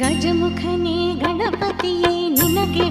ಗಜಮುಖನೇ ಗಣಪತಿಯೇ ನಿನಗೆ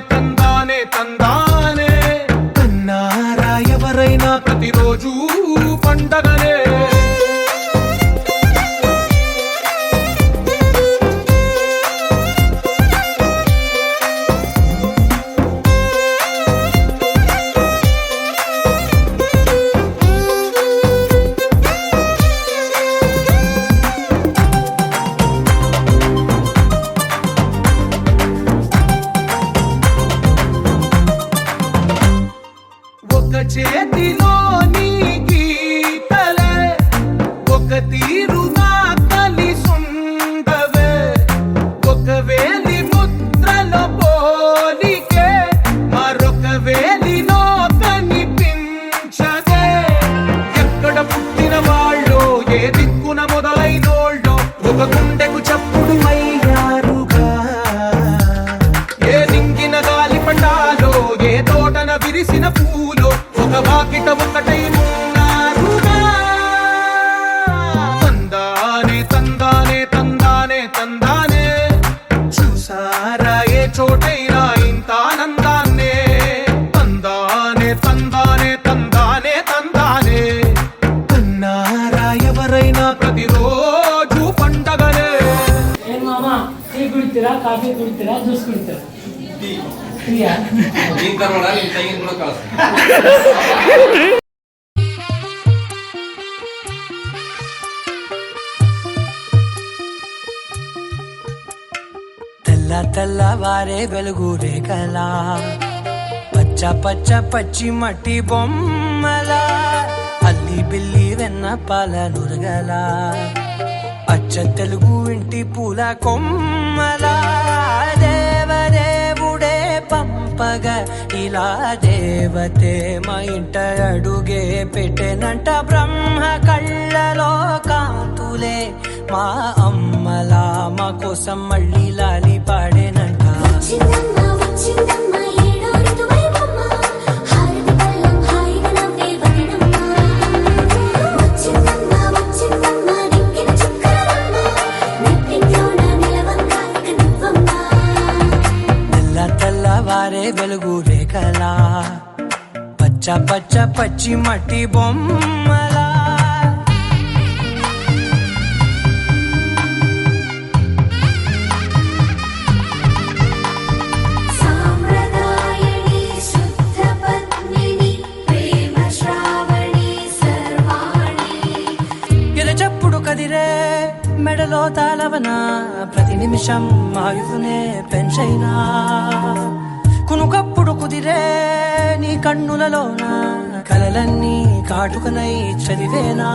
ತಂದಾನೆ ತಂದ ఒక గుండెకు ನೀನ್ ಕರ್ಬೇಡ ನಿನ್ ತಂಗಿನ ಕೂಡ ಕಳಿಸ್ತೀನಿ తెల్ల తెల్లవారే వెలుగు రేఖలా పచ్చ పచ్చ పచ్చి మట్టి బొమ్మల అల్లి బిల్లి వెన్న పాల నురగల అచ్చ తెలుగు ఇంటి పూల కొమ్మల చెప్పగ ఇలా దేవతే మా ఇంట అడుగే పెట్టెనంట బ్రహ్మ కళ్ళలో కాంతులే మా అమ్మలా మా కోసం మళ్ళీ లాలి పాడేనంట. తెల్లవారే వెలుగు రేఖలా. పచ్చ పచ్చ పచ్చి మట్టి బొమ్మలా. కదిరే మెడలో తాళవన ప్రతి నిమిషం ఆయుధునే పెంచైనా. కునుకప్పుడు కుదిరే నీ కన్నులలోన కలలన్నీ కాటుకనై చదివేనా?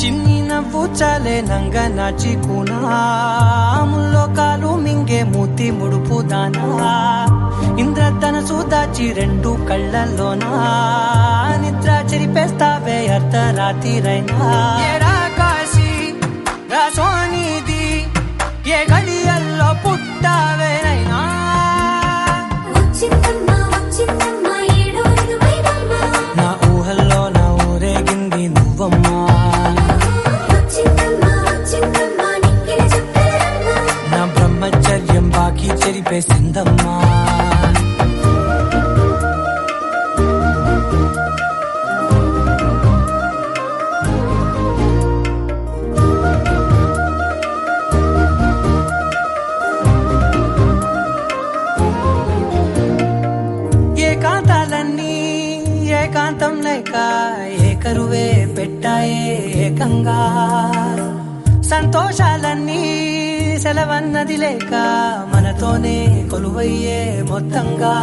చిన్ని నవ్వు చాలే నంగ నాచి కాలు మింగే మూతి ముడుపు దానా ఇంద్రధనసు దాచి రెండు కళ్ళల్లోనా? నిద్ర చెరిపేస్తావే అర్ధరాత్రిరైనా? ఏడా కాశీ రాసోనిది ఏ గడియల్లో ఏకాంతం లేక ఏకరువే పెట్టాయే ఏకంగా. సంతోషాలన్నీ సెలవన్నది లేక మనతోనే కొలువయ్యే మొత్తంగా.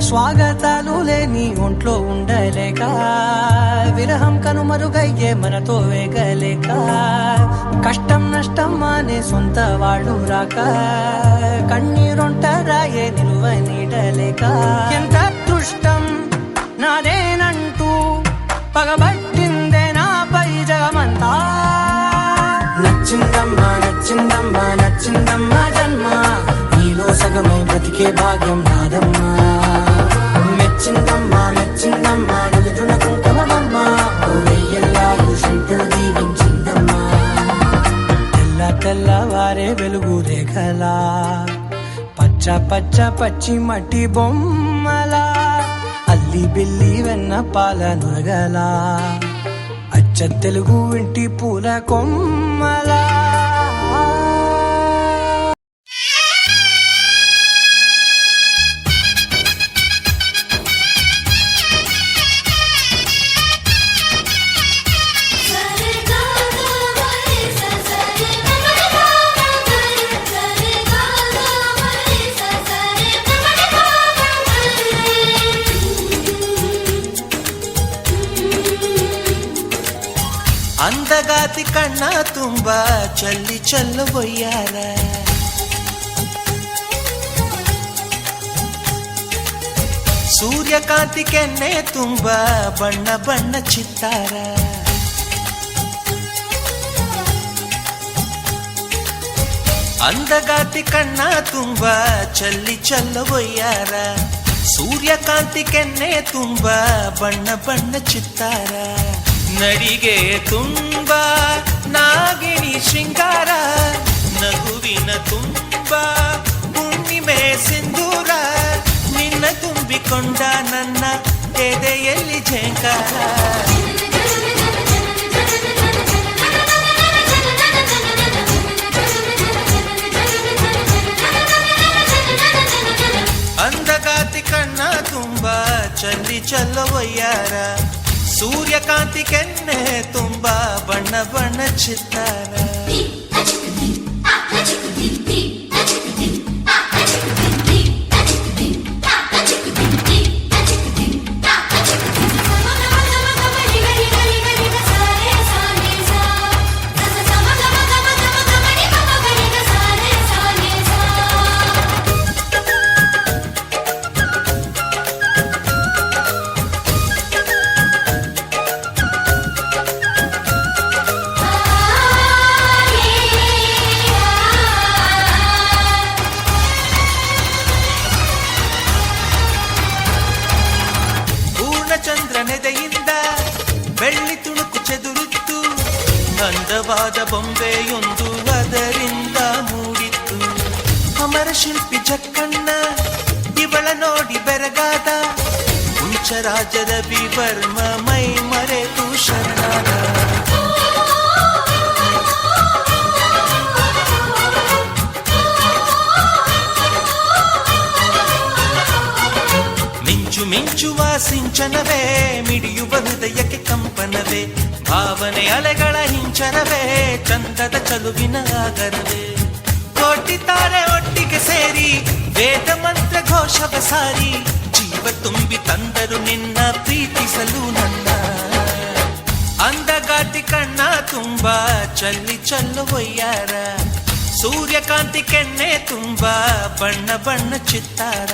స్వాగతాలు లేని ఒంట్లో ఉండలేక విరహం కనుమరుగయ్యే మనతో వేగలేక కష్టం నష్టం అనే సొంత వాళ్ళు రాక కన్నీరొంటరాయే నిలువ నీడలేక. ఎంత దృష్టం నాదేనంటూ పగబట్టిందే నాపై జగమంతా. నచ్చిందమ్మా నచ్చిందమ్మా నచ్చిందమ్మా జన్మ. నీలో సగమై బ్రతికే భాగ్యం నాదమ్మా మెచ్చిందమ్మా మెచ్చిందమ్మా నిలుచున కుంకుమమ్మా వెయ్యల్లాగు శంకులు దీవించిందమ్మా. తెల్ల తెల్లవారే వెలుగు రేఖలా. పచ్చ పచ్చ పచ్చి మట్టి బొమ్మలా. అల్లి బిల్లి వెన్న పాల నురగలా. అచ్చ తెలుగు ఇంటి పూల కొమ్మలా. ಅಂದಗಾತಿ ಕಣ್ಣ ತುಂಬ ಚಲ್ಲಿ ಚೆಲ್ಲಬೊಯ್ಯಾರ ಸೂರ್ಯಕಾಂತಿ ಕೆನ್ನೆ ತುಂಬ ಬಣ್ಣ ಬಣ್ಣ ಚಿತ್ತಾರ ಅಂದಗಾತಿ ಕಣ್ಣ ತುಂಬ ಚಲ್ಲಿ ಚೆಲ್ಲಬೊಯ್ಯಾರ ಸೂರ್ಯಕಾಂತಿ ಕೆನ್ನೆ ತುಂಬ ಬಣ್ಣ ಬಣ್ಣ ಚಿತ್ತಾರ ನಡಿಗೆ ತುಂಬ, ನಾಗಿಣಿ ಶೃಂಗಾರ, ನಗುವಿನ ತುಂಬ, ಹುಣ್ಣಿಮೆ ಸಿಂಧೂರ, ನಿನ್ನ ತುಂಬಿಕೊಂಡ ನನ್ನ ಎದೆಯಲ್ಲಿ ಝೇಂಕಾರ ಅಂದಗಾತಿ ಕಣ್ಣ ತುಂಬ, ಚಲ್ಲಿ ಚೆಲ್ಲವಯ್ಯಾರ ಸೂರ್ಯಕಾಂತಿ ಕೆನ್ನೆ ತುಂಬಾ ಬಣ್ಣ ಬಣ್ಣ ಚಿತ್ತಾರ. ಅಂದವಾದ ಬೊಂಬೆಯೊಂದು ಅದರಿಂದ ಮೂಡಿತ್ತು ಅಮರ ಶಿಲ್ಪಿ ಜಕ್ಕಣ್ಣ ಇವಳ ನೋಡಿ ಬೆರಗಾದ ರಾಜದ ವಿವರ್ಮ ಮೈ ಮರೆತು ಶರಣಾದ ಮಿಂಚು ಮಿಂಚುವ ಸಿಂಚನವೇ ಮಿಡಿಯುವ ಹೃದಯಕ್ಕೆ ಕಂಪನವೇ ಭಾವನೆ ಅಲೆಗಳ ಹಿಂಚನವೇ ಚಂದದ ಚಲುವಿನ ಆಗರವೇ ಕೋಟಿ ತಾರೆ ಒಟ್ಟಿಗೆ ಸೇರಿ ವೇದ ಮಂತ್ರ ಘೋಷವ ಸಾರಿ ಜೀವ ತುಂಬಿ ತಂದರು ನಿನ್ನ ಪ್ರೀತಿಸಲು ನನ್ನ ಅಂದಗಾತಿ ಕಣ್ಣ ತುಂಬ ಚಲ್ಲಿ ಚಲ್ಲುವಯ್ಯಾರ ಸೂರ್ಯಕಾಂತಿ ಕೆನ್ನೆ ತುಂಬ ಬಣ್ಣ ಬಣ್ಣ ಚಿತ್ತಾರ